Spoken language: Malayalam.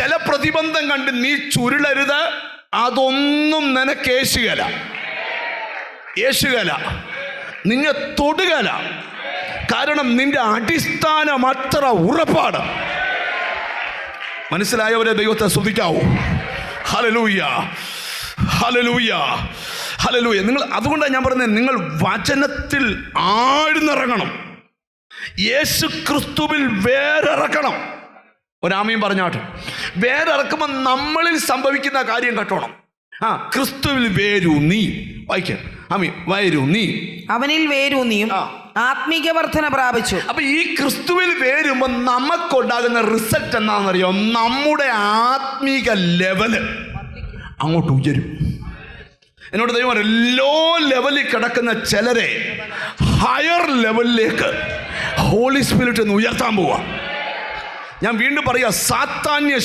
ചില പ്രതിബന്ധം കണ്ട് നീ ചുരുളരുത് അതൊന്നും നിനക്ക് യേശുകല യേശുകല നിന്നെ തൊടുകല കാരണം നിന്റെ അടിസ്ഥാനം അത്ര ഉറപ്പാണ്. മനസ്സിലായവരെ ദൈവത്തെ ശ്രദ്ധിക്കാവൂ. ഹലലൂയ ഹലലൂയ ഹലലൂയ നിങ്ങൾ അതുകൊണ്ടാണ് ഞാൻ പറഞ്ഞത് നിങ്ങൾ വചനത്തിൽ ആഴ്ന്നിറങ്ങണം. യേശു ക്രിസ്തുവിൽ വേറിറക്കണം. ഒരാമയും പറഞ്ഞാട്ടെ വേറിറക്കുമ്പോൾ നമ്മളിൽ സംഭവിക്കുന്ന കാര്യം കേട്ടോണം ആ ക്രിസ്തുവിൽ വേരു നീ. വായിക്ക. ആമി വേരൂന്നി നീ. അവനിൽ വേരൂന്നിയും നീ ആത്മീക വർധന പ്രാപിച്ചു. അപ്പൊ ഈ ക്രിസ്തുവിൽ വേരുമ്പോ നമുക്കുണ്ടാകുന്ന റിസൾട്ട് എന്താണെന്നറിയോ? നമ്മുടെ ആത്മീക ലെവൽ അങ്ങോട്ട് ഉയരും. എന്നോട് ദൈവം ലോ ലെവലിൽ കിടക്കുന്ന ചിലരെ ഹയർ ലെവലിലേക്ക് ഹോളി സ്പിരിറ്റ് ഒന്ന് ഉയർത്താൻ പോവാ. ഞാൻ വീണ്ടും പറയാ സാത്താന്യ